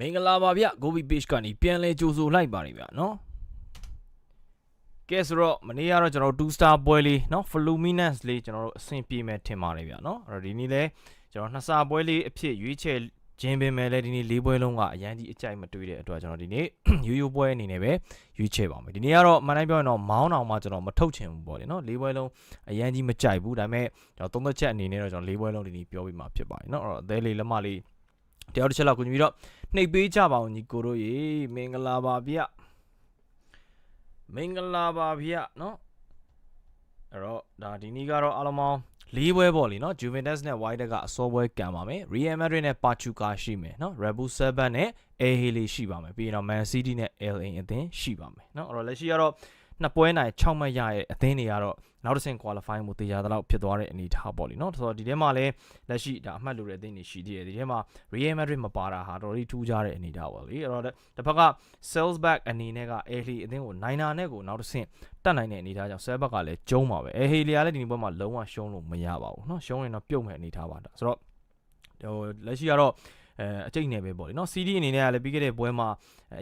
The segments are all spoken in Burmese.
မင်္ဂလာပါဗျဂိုဘီ page ကနေပြန်လဲကြိုဆိုလိုက်ပါတယ်ဗျနော်ကဲဆိုတော့မနေ့ကတော့ကျွန်တော်တို့2 star ပွဲလေးနော် Fluminense လေးကျွန်တော်တို့အဆင်ပြေမယ်ထင်ပါတယ်ဗျနော်အဲ့တော့ဒီနေ့လဲကျွန်တော်နှစ်စာပွဲလေးအဖြစ်ရွေးချယ်ခြင်းပင်မဲ့လဲဒီနေ့၄ပွဲလုံးကအရန်ကြီးအကြိုက်မတွေ့တဲ့အတွက်ကျွန်တော်ဒီနေ့ရိုးရိုးပွဲအနေနဲ့ပဲရွေးချယ်ပါမယ်ဒီနေ့ကတော့မှန်တိုင်းပြောရင်တော့မောင်းအောင်မှကျွန်တော်မထုတ်ချင်ဘူးပေါ့လေနော်၄ပွဲလုံးအရန်ကြီးမကြိုက်ဘူးဒါပေမဲ့ကျွန်တော်သုံးသက်ချက်အနေနဲ့တော့ကျွန်တော်၄ပွဲလုံးဒီနေ့ပြောပြီးမှဖြစ်ပါတယ်နော်အဲ့တော့အသေးလေးလက်မလေးတယောက်တစ်ချက်လောက်ကူညီပြီးတော့ နှိပ်ပေးကြပါအောင်ညီကိုတို့ရေမင်္ဂလာပါဗျမင်္ဂလာပါဗျเนาะအဲ့တော့ဒါဒီနေ့ကတော့အားလုံးပေါင်း၄ပွဲပေါ့လीเนาะ Juventus နဲ့ Wydad ကအစောပွဲကန်ပါမယ် Real Madrid နဲ့ Pachuca ရှိမယ်เนาะ Red Bull 7နဲ့ El Hilal ရှိပါမယ်ပြီးရင်တော့ Man City နဲ့ LA အသင်းရှိပါမယ်เนาะအဲ့တော့လက်ရှိကတော့ နှစ်ပွဲနိုင်6မှတ်ရရဲ့အသင်းတွေကတော့နောက်တစ်ဆင့် qualify မှုတေချာသလောက်ဖြစ်သွားတဲ့အနေအထားပေါ့လေနော်ဆိုတော့ဒီထဲမှာလည်းလက်ရှိဒါအမှတ်လိုတဲ့အသင်းတွေရှိသေးတယ်ဒီထဲမှာ Real Madrid မပါတာဟာတော်တော်ထူးခြားတဲ့အနေအထားပေါ့လေအဲ့တော့တစ်ဖက်က Salzburg အနေနဲ့က Ahly အသင်းကို Niner နဲ့ကိုနောက်တစ်ဆင့်တက်နိုင်တဲ့အနေအထားကြောင့် Salzburg ကလည်းကျုံးပါပဲ Ahly ကလည်းဒီပွဲမှာလုံးဝရှုံးလို့မရပါဘူးနော်ရှုံးရင်တော့ပြုတ်မယ်အနေအထားပါဒါဆိုတော့ဟိုလက်ရှိကတော့ အဲအကျိတ်နယ်ပဲပေါ့လေနော် CD အနေနဲ့ကလည်းပြီးခဲ့တဲ့ပွဲမှာ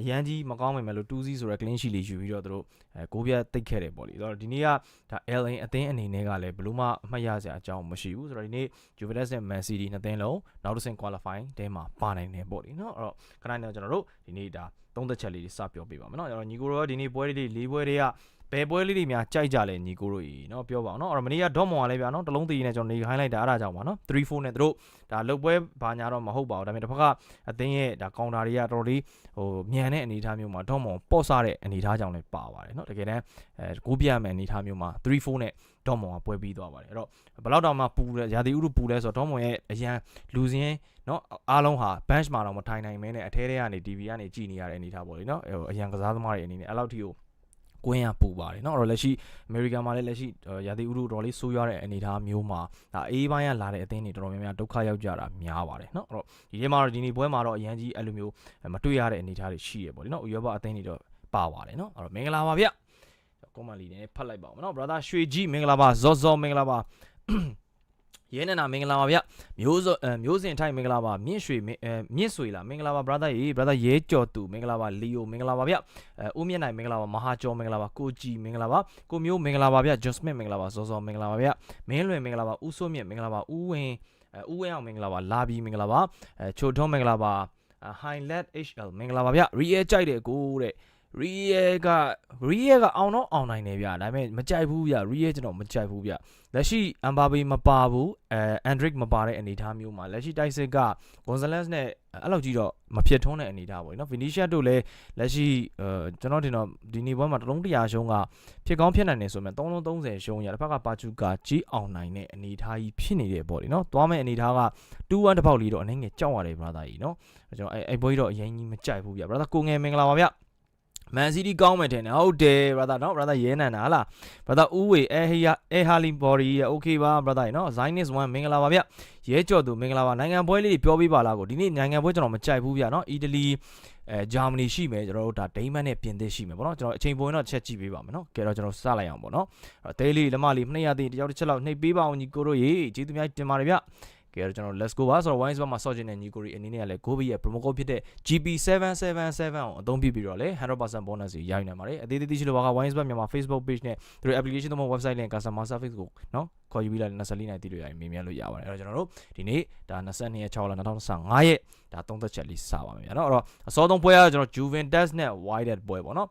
အရန်ကြီးမကောင်းပါမယ်လို့2-0ဆိုတဲ့ clean sheet လေးယူပြီးတော့သူတို့အဲဂိုးပြတ်တိတ်ခဲ့တယ်ပေါ့လေဒါတော့ဒီနေ့ကဒါ LA အသင်းအနေနဲ့ကလည်းဘယ်လို့မှအမှတ်ရစရာအကြောင်းမရှိဘူးဆိုတော့ဒီနေ့ Juventus နဲ့ Man City နှစ်သင်းလုံးနောက်တစ်ဆင့် qualifying တဲမှာပါနိုင်တယ်ပေါ့လေနော်အဲ့တော့ခဏနေတော့ကျွန်တော်တို့ဒီနေ့ဒါသုံးသက်ချက်လေးတွေစပြောပေးပါမယ်နော်အဲ့တော့ညီကိုရောဒီနေ့ပွဲလေး၄ပွဲတွေက ဘယ်ပွဲလေးတွေများကြိုက်ကြလဲညီကိုတို့ကြီးเนาะပြောပါအောင်เนาะအဲ့တော့မနေ့က Dortmund ကလည်းဗျာเนาะတလုံးတည်နေကျွန်တော်နေခိုင်းလိုက်တာအဲ့ဒါကြောင့်ပါเนาะ3-4နဲ့သူတို့ဒါလုတ်ပွဲဘာညာတော့မဟုတ်ပါဘူးဒါပေမဲ့တစ်ဖက်ကအသင်းရဲ့ဒါကောင်တာတွေကတော်တော်လေးဟိုမြန်တဲ့အနေအထားမျိုးမှာ Dortmund ပေါ့ဆတဲ့အနေအထားကြောင့်လည်းပါပါတယ်เนาะတကယ်တမ်းအဲကိုပြရမယ့်အနေအထားမျိုးမှာ3-4နဲ့ Dortmund ကပွဲပြီးသွားပါတယ်အဲ့တော့ဘယ်လောက်တောင်မှပူလဲရာသီဥတုပူလဲဆိုတော့ Dortmund ရဲ့အရန်လူစင်းเนาะအားလုံးဟာ bench မှာတော့မထိုင်နိုင်မဲနဲ့အထဲထဲကနေ TV ကနေကြည်နေရတဲ့အနေအထားပေါ့လေเนาะဟိုအရန်ကစားသမားတွေအနေနဲ့အဲ့လောက်ထိကို ကွင်းရပူပါတယ်เนาะအဲ့တော့လက်ရှိအမေရိကန်မှာလည်းလက်ရှိရာသီဥတုတော်လေးဆိုးရွားတဲ့အနေအထားမျိုးမှာဒါအေးပိုင်းကလာတဲ့အသင်းတွေတော်တော်များများဒုက္ခရောက်ကြတာများပါတယ်เนาะအဲ့တော့ဒီထဲမှာတော့ဒီနေ့ပွဲမှာတော့အရန်ကြီးအဲ့လိုမျိုးမတွေ့ရတဲ့အနေအထားတွေရှိရပေါ့လေเนาะဥရောပအသင်းတွေတော့ပါပါတယ်เนาะအဲ့တော့မင်္ဂလာပါဗျကွန်မလီနဲ့ဖတ်လိုက်ပါဦးเนาะ brother ရွှေကြီးမင်္ဂလာပါဇော်ဇော်မင်္ဂလာပါ ရဲနနာမင်္ဂလာပါဗျမျိုးစောမျိုးစင်ထိုင်မင်္ဂလာပါမြင့်ရွှေအဲမြင့်ဆွေလားမင်္ဂလာပါ brother ရေ brother ရဲကျော်သူမင်္ဂလာပါလီယိုမင်္ဂလာပါဗျအဲဦးမြင့်နိုင်မင်္ဂလာပါမဟာကျော်မင်္ဂလာပါကိုကြည်မင်္ဂလာပါကိုမျိုးမင်္ဂလာပါဗျဂျွတ်စမစ်မင်္ဂလာပါဇော်ဇော်မင်္ဂလာပါဗျမင်းလွင်မင်္ဂလာပါဦးစိုးမြင့်မင်္ဂလာပါဦးဝင်းအဲဦးဝင်းအောင်မင်္ဂလာပါလာဘီမင်္ဂလာပါအဲချိုထုံးမင်္ဂလာပါ highlight hl မင်္ဂလာပါဗျ real ကြိုက်တယ်ကိုတဲ့ real က real ကအောင်တော့အောင်နိုင်တယ်ဗျဒါပေမဲ့မကြိုက်ဘူးဗျ real ကျွန်တော်မကြိုက်ဘူးဗျလက်ရှိ Mbappe မပါဘူးအဲ Andrick မပါတဲ့အနေအထားမျိုးမှာလက်ရှိတိုက်စစ်က Gonzalez နဲ့အဲ့လောက်ကြီးတော့မဖြစ်ထွန်းတဲ့အနေအထားပေါ့နော် Vinicius တို့လည်းလက်ရှိအဲကျွန်တော်တင်တော့ဒီနေ့ပွဲမှာတလုံးတရာရှုံးကဖြစ်ကောင်းဖြစ်နိုင်နေဆိုမှ330ရှုံးရတစ်ဖက်ကပါချူကာကြီးအောင်နိုင်တဲ့အနေအထားကြီးဖြစ်နေတယ်ပေါ့လေနော်သွားမဲ့အနေအထားက2-1တစ်ပေါက်လေးတော့အနေငယ်ကြောက်ရတယ် brother ကြီးနော်ကျွန်တော်အဲ့အဲ့ပွဲကြီးတော့အရင်ကြီးမကြိုက်ဘူးဗျ brother ကိုငယ်မင်္ဂလာပါဗျ မန်စီးတီးကောင်းမယ်ထင်တယ်ဟုတ်တယ် brother နော် brother ရဲနန်တာဟာလား brother ဦးဝေအဲဟီယာအဲဟာလီဘော်ဒီโอเคပါ brother နော် Zinus 1မင်္ဂလာပါဗျရဲကြော်သူမင်္ဂလာပါနိုင်ငံပွဲလေးပြောပြပါလားကိုဒီနေ့နိုင်ငံပွဲကျွန်တော်မကြိုက်ဘူးဗျနော်အီတလီအဲဂျာမနီရှိမယ်ကျွန်တော်တို့ဒါဒိန်းမတ်နဲ့ပြင်သစ်ရှိမယ်ပေါ့နော်ကျွန်တော်အချိန်ပိုရင်တော့ချက်ကြည့်ပေးပါမယ်နော်ကဲတော့ကျွန်တော်စလိုက်အောင်ပေါ့နော်အဲ့ဒိလေးလက်မလေးနှစ်ရသေးတယောက်တစ်ချက်လောက်နှိပ်ပေးပါအောင်ညီကိုတို့ရေကျေးဇူးများတင်ပါတယ်ဗျ ကဲတော့ကျွန်တော် let's go ပါဆိုတော့ wines ဘက်မှာဆော့ကျင်တဲ့ညီကိုရီအနေနဲ့ကလည်း Gobi ရဲ့ promo code ဖြစ်တဲ့ GP777 ကိုအသုံးပြုပြီးတော့လေ100% bonus တွေရယူနိုင်ပါတယ်အသေးသေးရှိလို့ပါက wines ဘက်မြန်မာ Facebook page နဲ့သူတို့ application တို့မှာ website link customer service ကိုနော်ခေါ်ယူပြီးလာ24နိုင်တည်လို့ရရင်မေးမြန်းလို့ရပါတယ်အဲ့တော့ကျွန်တော်တို့ဒီနေ့ဒါ22ရက်6လ2025ရက်ဒါသုံးသက်ချက်လေးစပါမယ်ဗျာနော်အဲ့တော့အစောဆုံးပွဲကတော့ကျွန်တော် Juventus နဲ့ Wydad ပွဲပေါ့နော်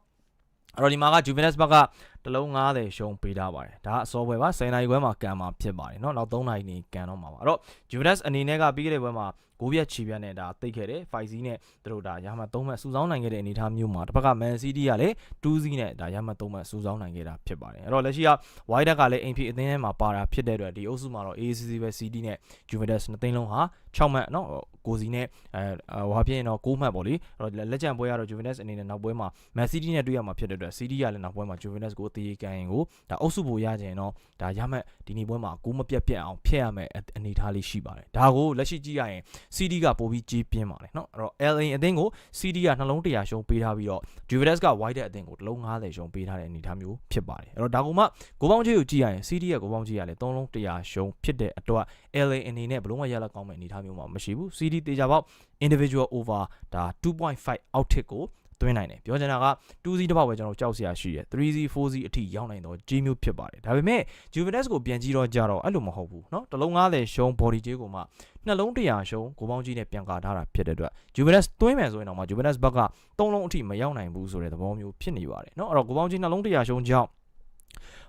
အဲ့တော့ဒီမှာက Juventus ဘက်က တလုံး90ရှုံးပေးထားပါတယ်ဒါအစောပွဲပါ10နိုင်ခွဲမှာကန်မှာဖြစ်ပါတယ်เนาะနောက်3နိုင်နေကန်တော့မှာပါအဲ့တော့ Juventus အနေနဲ့ကပြီးခဲ့တဲ့ပွဲမှာဂိုးပြက်ချီပြက်နဲ့ဒါတိတ်ခဲ့တယ်5စီးနဲ့သူတို့ဒါရမှ3မှတ်စူဆောင်းနိုင်ခဲ့တဲ့အနေအထားမျိုးမှာတစ်ဖက်က Man City ကလည်း2စီးနဲ့ဒါရမှ3မှတ်စူဆောင်းနိုင်ခဲ့တာဖြစ်ပါတယ်အဲ့တော့လက်ရှိက Wydad ကလည်းအိမ်ဖြီအသင်းထဲမှာပါတာဖြစ်တဲ့အတွက်ဒီအုပ်စုမှာတော့ ACC ပဲ City နဲ့ Juventus နှစ်သိန်းလုံးဟာ6မှတ်เนาะကိုစီနဲ့အဲဟိုဟာဖြစ်ရင်တော့6မှတ်ပေါ့လေအဲ့တော့လက်ကျန်ပွဲကတော့ Juventus အနေနဲ့နောက်ပွဲမှာ Man City နဲ့တွေ့ရမှာဖြစ်တဲ့အတွက် City ကလည်းနောက်ပွဲမှာ Juventus ကို တည်ကန်ရင်ကိုဒါအုပ်စုဖို့ရကြရင်တော့ဒါရမဲ့ဒီနေ့ပွဲမှာကိုမပြတ်ပြတ်အောင်ဖျက်ရမယ်အနေအထားလေးရှိပါတယ်ဒါကိုလက်ရှိကြည့်ရရင် CD ကပိုပြီးကြီးပြင်းပါတယ်เนาะအဲ့တော့ LA အသင်းကို CD ကနှလုံး100ရှုံးပေးထားပြီးတော့ Juventus က White တဲ့အသင်းကိုတစ်လုံး90ရှုံးပေးထားတဲ့အနေအထားမျိုးဖြစ်ပါတယ်အဲ့တော့ဒါကမှကိုပေါင်းကြီးကိုကြည့်ရရင် CD ရဲ့ကိုပေါင်းကြီးကလည်း3လုံး100ရှုံးဖြစ်တဲ့အတွက် LA အနေနဲ့ဘလုံးမရလက်ကောင်းမဲ့အနေအထားမျိုးမှာမရှိဘူး CD တေချာပေါက် individual over ဒါ2.5 out hit ကို သွင်းနိုင်တယ်ပြောချင်တာက 2C တစ်ပေါက်ပဲကျွန်တော်ကြောက်စရာရှိတယ် 3C 4C အထိရောက်နိုင်တော့ကြီးမျိုးဖြစ်ပါတယ်ဒါပေမဲ့ Juventus ကိုပြန်ကြည့်တော့ကြတော့အဲ့လိုမဟုတ်ဘူးเนาะတစ်လုံး90ရှုံး body ကြီးကိုမှနှလုံး100ရှုံးကိုပေါင်းကြီးနဲ့ပြန်ကာထားတာဖြစ်တဲ့အတွက် Juventus သွင်းမယ်ဆိုရင်တော့မှ Juventus ဘက်က3လုံးအထိမရောက်နိုင်ဘူးဆိုတဲ့သဘောမျိုးဖြစ်နေပါတယ်เนาะအဲ့တော့ကိုပေါင်းကြီးနှလုံး100ရှုံးကြောင့်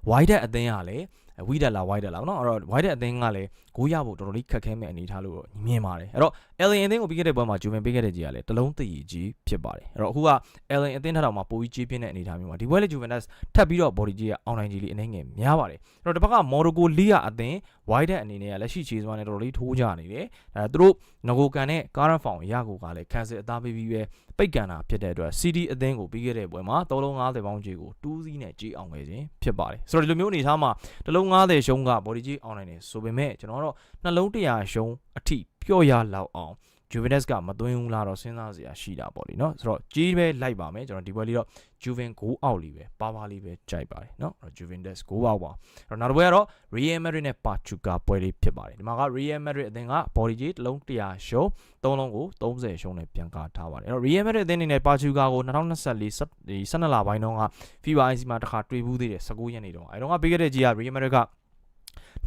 wide အသင်းကလည်း ဝိဒက်လာဝိုက်ဒက်လာပေါ့နော်အဲ့တော့ဝိုက်ဒက်အသင်းကလည်းဂိုးရဖို့တော်တော်လေးခက်ခဲမဲ့အနေထားလို့မြင်ပါတယ်အဲ့တော့ Allen အသင်းကိုပြီးခဲ့တဲ့ပွဲမှာဂျူမင်ပေးခဲ့တဲ့ကြီးကလည်းတလုံးတည်ကြီးဖြစ်ပါတယ်အဲ့တော့အခုက Allen အသင်းထထောင်မှာပိုပြီးကြီးပြင်းတဲ့အနေထားမျိုးမှာဒီပွဲလေ Juventus ထပ်ပြီးတော့ body ကြီးက online ကြီးလေးအနေငယ်များပါတယ်အဲ့တော့တစ်ဖက်က Morocco Liga အသင်းဝိုက်တက်အနေနဲ့ကလက်ရှိခြေစွမ်းနဲ့တော်တော်လေးထိုးကြနေတယ်အဲသူတို့ငကိုကန်နဲ့ကာရန်ဖောင်ရကိုကလည်းကန်ဆယ်အသားပေးပြီးပဲပိတ်ကန်တာဖြစ်တဲ့အတွက် CD အသင်းကိုပြီးခဲ့တဲ့ပွဲမှာ3လုံး90ပေါင်းကြီးကို2စီးနဲ့ကြီးအောင်ခဲ့ခြင်းဖြစ်ပါတယ်ဆိုတော့ဒီလိုမျိုးအနေထားမှာတလုံး90ရှုံးက body ကြီးအောင်နိုင်တယ်ဆိုပေမဲ့ကျွန်တော်တို့နှလုံး100ရှုံးအထိပျော့ရလောက်အောင် Juventus ကမသွင်းဘူးလားတော့စဉ်းစားစရာရှိတာပေါ့လေနော်ဆိုတော့ကြီးပဲလိုက်ပါမယ်ကျွန်တော်ဒီပွဲလေးတော့ Juven 6အောက်လေးပဲပါပါလေးပဲကြိုက်ပါတယ်နော်အဲ့တော့ Juventus 6အောက်ပါအဲ့တော့နောက်တစ်ပွဲကတော့ Real Madrid နဲ့ Pachuca ပွဲလေးဖြစ်ပါတယ်ဒီမှာက Real Madrid အသင်းက body ကြီးတစ်လုံး100ရှုံးသုံးလုံးကို30ရှုံးနဲ့ပြန်ကာထားပါတယ်အဲ့တော့ Real Madrid အသင်းအနေနဲ့ Pachuca ကို2024 12လပိုင်းတုန်းက FIFA IC မှာတစ်ခါတွေ့ဘူးသေးတယ်19ရက်နေ့တုန်းကအဲ့တော့ကပေးခဲ့တဲ့ကြီးက Real Madrid က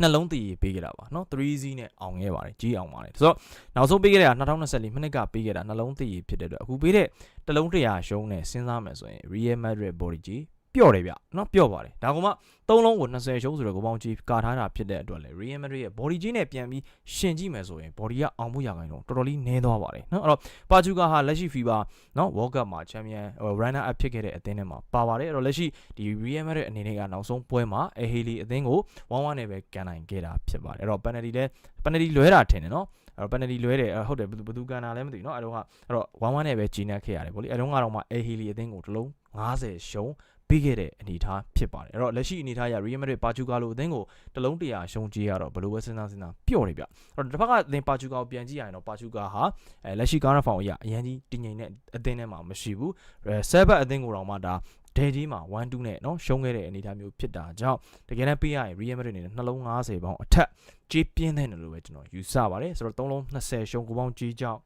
နှလုံးတည်ပေးခဲ့တာပါเนาะ 3C နဲ့အောင်ခဲ့ပါတယ်ကြီးအောင်ပါတယ်ဆိုတော့နောက်ဆုံးပေးခဲ့တဲ့က2024မိနစ်ကပေးခဲ့တာနှလုံးတည်ဖြစ်တဲ့အတွက်အခုပေးတဲ့တလုံး100ရှုံးနဲ့စဉ်းစားမယ်ဆိုရင် Real Madrid body ကြီး ပျော့တယ်ဗျเนาะပျော့ပါတယ်ဒါကမှသုံးလုံးကို20ရှုံးဆိုတော့ကိုပေါင်းကြီးကာထားတာဖြစ်တဲ့အတွက်လေ Real Madrid ရဲ့ body ကြီးနဲ့ပြန်ပြီးရှင်ကြည့်မယ်ဆိုရင် body ကအောင်မှုရခိုင်တော့တော်တော်လေးနည်းသွားပါတယ်เนาะအဲ့တော့ Pachuca ဟာလက်ရှိ FIBA เนาะ World Cup မှာ Champion Runner Up ဖြစ်ခဲ့တဲ့အသင်းထဲမှာပါပါတယ်အဲ့တော့လက်ရှိဒီ Real Madrid အနေနဲ့ကနောက်ဆုံးပွဲမှာ Ahely အသင်းကို1-1နဲ့ပဲကန်နိုင်ခဲ့တာဖြစ်ပါတယ်အဲ့တော့ penalty လဲ penalty လွဲတာထင်တယ်เนาะအဲ့တော့ penalty လွဲတယ်ဟုတ်တယ်ဘယ်သူကန်တာလဲမသိဘူးเนาะအဲ့တော့ကအဲ့တော့1-1နဲ့ပဲကြီးနေခဲ့ရတယ်ဗောလေအဲ့တော့ကတော့မှ Ahely အသင်းကိုတလုံး90ရှုံး ပြီးခဲ့တဲ့အနေအထားဖြစ်ပါတယ်အဲ့တော့လက်ရှိအနေအထားရ Real Madrid ပါချူကာလိုအသင်းကိုတလုံး100ရှုံးကြည့်ရတော့ဘယ်လိုပဲစဉ်းစားစဉ်းစားပျော့တယ်ဗျအဲ့တော့တစ်ဖက်ကအသင်းပါချူကာကိုပြန်ကြည့်ရရင်တော့ပါချူကာဟာအဲလက်ရှိကားရဖောင်အရာအရင်ကြီးတည်ငြိမ်တဲ့အသင်းထဲမှာမရှိဘူးအဲဆဲဘတ်အသင်းကိုတော့မှဒါဒဲကြီးမှာ1-2နဲ့เนาะရှုံးခဲ့တဲ့အနေအထားမျိုးဖြစ်တာကြောင့်တကယ်တမ်းပေးရရင် Real Madrid အနေနဲ့နှလုံး90ပေါင်းအထက်ကြီးပြင်းတဲ့တယ်လို့ပဲကျွန်တော်ယူဆပါတယ်ဆိုတော့3လုံး20ရှုံးကိုပေါင်းကြီးကြောင့်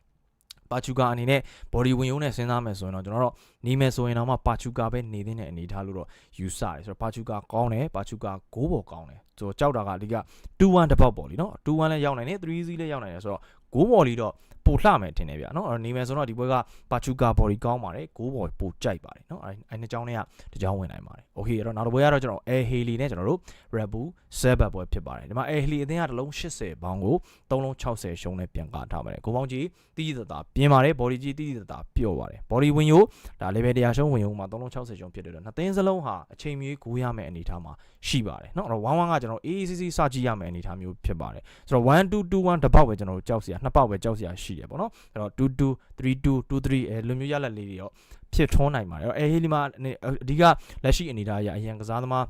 ပါချူကာအနေနဲ့ body ဝင်ရုံးနဲ့စဉ်းစားမယ်ဆိုရင်တော့ကျွန်တော်တို့နေမယ်ဆိုရင်တော့မှပါချူကာပဲနေတဲ့အနေအထားလို့တော့ယူဆတယ်ဆိုတော့ပါချူကာကောင်းတယ်ပါချူကာ6ပေါ်ကောင်းတယ်ဆိုတော့ကြောက်တာကအဓိက2-1တစ်ပေါက်ပေါ့လीနော်2-1လည်းရောက်နိုင်တယ်3-0လည်းရောက်နိုင်တယ်ဆိုတော့6ပေါ်လီတော့ ပိုလှမယ်ထင်တယ်ဗျာနော်အဲ့တော့နေမယ်ဆိုတော့ဒီပွဲကပါချူကာ body ကောင်းပါတယ်6ပေါ်ပိုကြိုက်ပါတယ်နော်အဲ့အဲ့နှစ်ကြောင်းတွေကတကြောင်းဝင်နိုင်ပါတယ်โอเคအဲ့တော့နောက်တစ်ပွဲကတော့ကျွန်တော် Air Haley နဲ့ကျွန်တော်တို့ Red Bull Saber ပွဲဖြစ်ပါတယ်ဒီမှာ Air Haley အသင်းကတစ်လုံး80ဘောင်းကို3လုံး60ရှုံးနဲ့ပြန်ကာထားပါတယ်ကိုပေါင်းကြီးတီးတီးတတာပြင်းပါတယ် body ကြီးတီးတီးတတာပျော့ပါတယ် body ဝင်ရိုးဒါ level 100ရှုံးဝင်ရိုးမှာ3လုံး60ရှုံးဖြစ်တဲ့တော့နှစ်သင်းစလုံးဟာအချိန်မီကူးရမယ့်အနေအထားမှာရှိပါတယ်နော်အဲ့တော့1-1ကကျွန်တော် AACC စကြည့်ရမယ့်အနေအထားမျိုးဖြစ်ပါတယ်ဆိုတော့1-2-2-1တစ်ပေါက်ပဲကျွန်တော်တို့ကြောက်စရာနှစ်ပေါက်ပဲကြောက်စရာရှိ တယ်ပေါ့နော်အဲ့တော့2-2 3-2 2-3အဲလိုမျိုးရလက်လေးတွေရောဖြစ်ထွန်းနိုင်ပါတယ်အဲ့တော့အဲဟေလီမှာအဓိကလက်ရှိအနေအထားအရအရင်ကစားသမား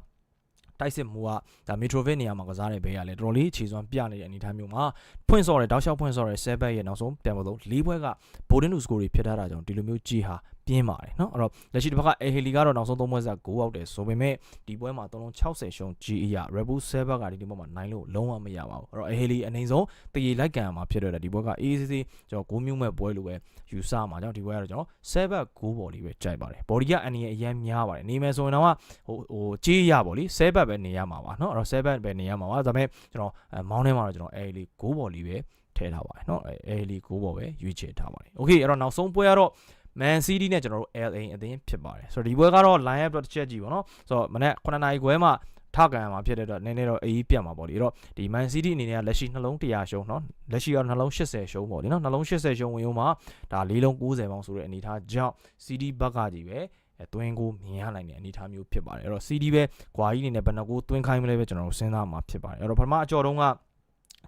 တိုက်စစ်မူကဒါမီထရိုဗစ်နေရာမှာကစားတဲ့ဘေးကလည်းတော်တော်လေးခြေစွမ်းပြနေတဲ့အနေအထားမျိုးမှာဖွင့်စော်တယ်တောက်လျှောက်ဖွင့်စော်တယ်ဆဲဘက်ရဲ့နောက်ဆုံးပြန်ပေါ်ဆုံး၄ဘွဲကဘိုဒင်နူစကိုတွေဖြစ်ထားတာကြောင့်ဒီလိုမျိုးကြီးဟာ ပြင်းပါတယ်เนาะအဲ့တော့လက်ရှိတစ်ဖက်ကအေဟီလီကတော့နောက်ဆုံးသုံးပွဲစား9အောက်တယ်ဆိုပေမဲ့ဒီပွဲမှာ360ရှုံး GE ရ Rebel Saber ကဒီဒီပွဲမှာနိုင်လို့လုံးဝမရပါဘူးအဲ့တော့အေဟီလီအနေဆုံးတည်လိုက်ကန်မှာဖြစ်တော့တယ်ဒီပွဲက ACC ကျွန်တော်9မျိုးမဲ့ပွဲလိုပဲယူဆမှာကြောင့်ဒီပွဲကတော့ကျွန်တော် Saber 9ဘော်လေးပဲကြိုက်ပါတယ်ဘော်ဒီကအအနေအရန်များပါတယ်နေမယ်ဆိုရင်တော့ဟိုဟိုကြေးရပါလိ Saber ပဲနေရမှာပါเนาะအဲ့တော့ Saber ပဲနေရမှာပါဒါပေမဲ့ကျွန်တော်မောင်းထဲမှာတော့ကျွန်တော်အေဟီလီ9ဘော်လေးပဲထည့်ထားပါတယ်เนาะအေဟီလီ9ဘော်ပဲရွေးချယ်ထားပါတယ်โอเคအဲ့တော့နောက်ဆုံးပွဲကတော့ Man City နဲ့ကျွန်တော်တို့ LA အသင်းဖြစ်ပါတယ်ဆိုတော့ဒီပွဲကတော့ line up တစ်ချက်ကြည့်ပါเนาะဆိုတော့မနေ့9နာရီခွဲမှာထကန်မှာဖြစ်တဲ့တော့နည်းနည်းတော့အေးပြတ်မှာပေါ့လေအဲ့တော့ဒီ Man City အနေနဲ့ကလက်ရှိနှလုံး100ရှုံးเนาะလက်ရှိကတော့နှလုံး80ရှုံးပေါ့လေเนาะနှလုံး80ရှုံးဝင်ရုံမှာဒါ၄လုံး90ပေါင်းဆိုတဲ့အနေအထားကြောင့် CD ဘက်ကကြီးပဲအဲတွင်းကိုမြင်ရနိုင်တဲ့အနေအထားမျိုးဖြစ်ပါတယ်အဲ့တော့ CD ပဲကွာကြီးအနေနဲ့ဘယ်နှကိုတွင်းခိုင်းမလဲပဲကျွန်တော်တို့စဉ်းစားမှာဖြစ်ပါတယ်အဲ့တော့ပထမအကြော်တုံးက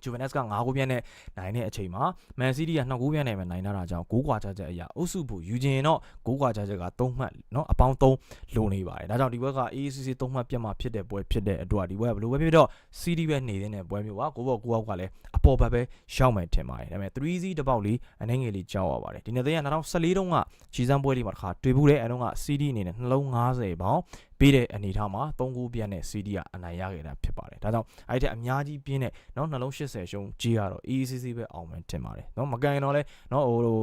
Juventus က9ဂိုးပြတ်နဲ့နိုင်တဲ့အချိန်မှာ Man City က2ဂိုးပြတ်နဲ့ပဲနိုင်လာတာကြောင့်6กว่าချချက်အရာအုပ်စုဖို့ယူခြင်းတော့6กว่าချချက်က3မှတ်เนาะအပေါင်း3လိုနေပါတယ်ဒါကြောင့်ဒီဘက်က AACC 3မှတ်ပြတ်မှဖြစ်တဲ့ပွဲဖြစ်တဲ့အတွက်ဒီဘက်ကဘယ်လိုပဲဖြစ်တော့ City ပဲနေတဲ့ပွဲမျိုးပါကိုဘောကိုအောက်ကလည်းအပေါ်ဘက်ပဲရောက်မယ်ထင်ပါတယ်ဒါပေမဲ့ 3C တပေါက်လေးအနေငယ်လေးကြောက်ရပါတယ်ဒီနေ့တည်းက2014တုန်းကခြီစမ်းပွဲလေးမှာတစ်ခါတွေ့ဘူးတဲ့အဲတုန်းက CD အနေနဲ့နှလုံး90ပေါင် ပေးတဲ့အနေထားမှာ3ခုပြတ်နဲ့ CD ကအနိုင်ရခဲ့တာဖြစ်ပါတယ်ဒါကြောင့်အဲ့ဒီအများကြီးပြင်းတဲ့เนาะနှလုံး80ရှုံးကြီးကတော့ ECC ပဲအောင်မယ်ထင်ပါတယ်เนาะမကန်ရင်တော့လဲเนาะ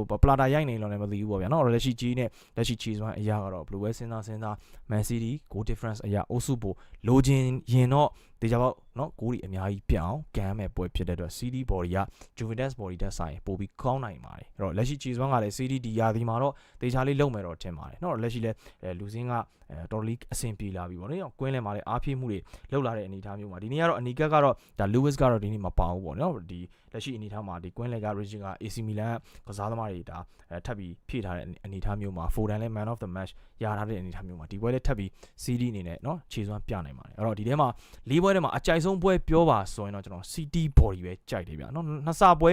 ဟိုပလာတာရိုက်နေလို့လည်းမသိဘူးပေါ့ဗျာเนาะလက်ရှိကြီးနဲ့လက်ရှိခြီစွမ်းအရာကတော့ Blue West စဉ်းစားစဉ်းစား Man City goal difference အရာအုပ်စုပိုလိုချင်ရင်တော့ တေချာပေါက်နော်ဂိုးတွေအများကြီးပြန်အောင်ကန်မဲ့ပွဲဖြစ်တဲ့အတွက် CD body က Juventus body တက်ဆိုင်ပိုပြီးကောင်းနိုင်ပါတယ်အဲ့တော့လက်ရှိ Chase 1ကလည်း CD ဒီရာသီမှာတော့တေချာလေးလုံမဲ့တော့ထင်ပါတယ်နော်လက်ရှိလဲလူစင်းကတော်လီအဆင်ပြေလာပြီပေါ့နော်ကွင်းလယ်မှာလည်းအားဖြည့်မှုတွေလောက်လာတဲ့အနေအထားမျိုးမှာဒီနေ့ကတော့အနီကက်ကတော့ဒါ Lewis ကတော့ဒီနေ့မပါဘူးပေါ့နော်ဒီလက်ရှိအနေအထားမှာဒီကွင်းလဲက Region က AC Milan ကစားသမားတွေဒါအဲထပ်ပြီးဖြည့်ထားတဲ့အနေအထားမျိုးမှာ Foden လဲ Man of the Match ရထားတဲ့အနေအထားမျိုးမှာဒီပွဲလဲထပ်ပြီး CD အနေနဲ့เนาะခြေစွမ်းပြနိုင်ပါတယ်အဲ့တော့ဒီထဲမှာလေးပွဲထဲမှာအကြိုက်ဆုံးပွဲပြောပါဆိုရင်တော့ကျွန်တော် City Body ပဲကြိုက်တယ်ဗျာเนาะနှစ်ဆပွဲ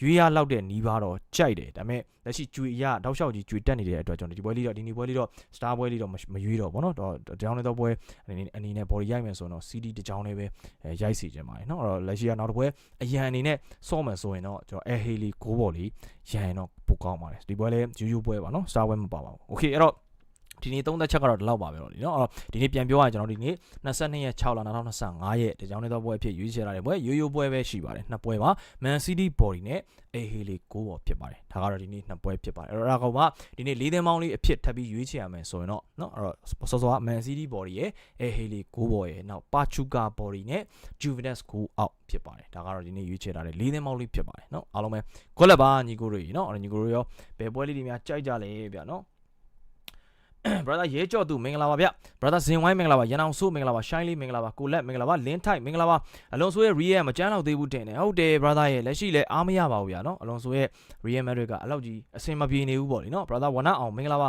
ရွေးရလောက်တဲ့နီးပါတော့ကြိုက်တယ်ဒါပေမဲ့လက်ရှိကျွေရတောက်လျှောက်ကြီးကျွေတက်နေတဲ့အတွက်ကျွန်တော်ဒီပွဲလေးတော့ဒီနေ့ပွဲလေးတော့ star ပွဲလေးတော့မရွေးတော့ဘောနော်တော့တကြောင်လေးတော့ပွဲအနေနဲ့အနေနဲ့ body ရိုက်မယ်ဆိုတော့ CD တကြောင်လေးပဲရိုက်စီခြင်းပါတယ်နော်အဲ့တော့လက်ရှိကနောက်တစ်ပွဲအရန်အနေနဲ့စော့မယ်ဆိုရင်တော့ကျွန်တော် air haley ကိုဘော်လေးရန်တော့ပိုကောင်းပါတယ်ဒီပွဲလေးယူယူပွဲပါနော် star ပွဲမပါပါဘူး okay အဲ့တော့ ဒီနေ့သုံးသက်ချက်ကတော့ဒီလောက်ပါပဲတော့ဒီနော်အဲ့တော့ဒီနေ့ပြန်ပြောရရင်ကျွန်တော်ဒီနေ့22ရက်6လ2025ရဲ့ဒီကြောင်းလေးတော့ပွဲအဖြစ်ရွေးချယ်ရတဲ့ပွဲရိုးရိုးပွဲပဲရှိပါတယ်နှစ်ပွဲပါ Man City Body နဲ့ Ahiley 6ပေါ်ဖြစ်ပါတယ်ဒါကတော့ဒီနေ့နှစ်ပွဲဖြစ်ပါတယ်အဲ့တော့ဒါကောင်ကဒီနေ့၄သင်းပေါင်းလေးအဖြစ်ထပ်ပြီးရွေးချယ်ရမယ်ဆိုရင်တော့နော်အဲ့တော့စောစောက Man City Body ရဲ့ Ahiley 6ပေါ်ရဲ့နောက် Pachuca Body နဲ့ Juventus 6 out ဖြစ်ပါတယ်ဒါကတော့ဒီနေ့ရွေးချယ်ထားတဲ့၄သင်းပေါင်းလေးဖြစ်ပါတယ်နော်အားလုံးပဲကိုလက်ပါညီကိုတွေနော်အဲ့ညီကိုတွေရောဘယ်ပွဲလေးတွေများကြိုက်ကြလဲဗျာနော် brother ရဲကြော့သူမင်္ဂလာပါဗျ brother ဇင်ဝိုင်းမင်္ဂလာပါရန်အောင်ဆိုးမင်္ဂလာပါရှိုင်းလေးမင်္ဂလာပါကိုလက်မင်္ဂလာပါလင်းထိုက်မင်္ဂလာပါအလွန်ဆိုးရဲ့ real မကြမ်းတော့သေးဘူးတင်တယ်ဟုတ်တယ် brother ရဲ့လက်ရှိလဲအားမရပါဘူးဗျာနော်အလွန်ဆိုးရဲ့ real madrid ကအလောက်ကြီးအဆင်မပြေနေဘူးပေါ့လေနော် brother ဝနအောင်မင်္ဂလာပါ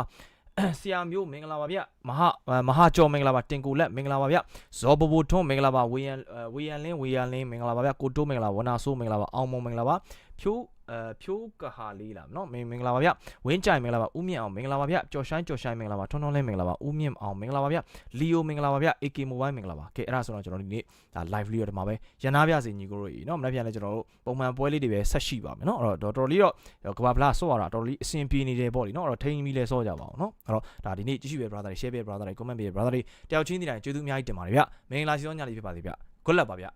ဆရာမျိုးမင်္ဂလာပါဗျမဟာမဟာကျော်မင်္ဂလာပါတင်ကိုလက်မင်္ဂလာပါဗျဇော်ဘဘိုထွန်းမင်္ဂလာပါဝေယံဝေယံလင်းဝေယံလင်းမင်္ဂလာပါဗျကိုတိုးမင်္ဂလာဝနာဆိုးမင်္ဂလာပါအောင်မုံမင်္ဂလာပါဖြိုး အဲဖြိုးကဟာလေးလားเนาะမင်မင်္ဂလာပါဗျဝင်းကြိုင်မင်္ဂလာပါဦးမြင့်အောင်မင်္ဂလာပါဗျကြော်ရှိုင်းကြော်ရှိုင်းမင်္ဂလာပါထွန်းထွန်းလေးမင်္ဂလာပါဦးမြင့်အောင်မင်္ဂလာပါဗျလီယိုမင်္ဂလာပါဗျ AK Mobile မင်္ဂလာပါကဲအဲ့ဒါဆိုတော့ကျွန်တော်ဒီနေ့ဒါ live လေးရဒီမှာပဲရန်နာပြစီညီကိုတို့ကြီးเนาะမနေ့ပြန်လဲကျွန်တော်တို့ပုံမှန်ပွဲလေးတွေပဲဆက်ရှိပါမယ်เนาะအဲ့တော့တော်တော်လေးတော့ကဘာဖလားဆော့ရတာတော်တော်လေးအဆင်ပြေနေတယ်ပေါ့လीเนาะအဲ့တော့ထိန်းပြီးလဲဆော့ကြပါအောင်เนาะအဲ့တော့ဒါဒီနေ့ကြည့်ရှုပဲ brother တွေ share ပဲ brother တွေ comment ပဲ brother တွေတယောက်ချင်းဒီတိုင်းကျေးဇူးအများကြီးတင်ပါတယ်ဗျမင်္ဂလာရှိသောညလေးဖြစ်ပါစေဗျ good luck ပါဗျ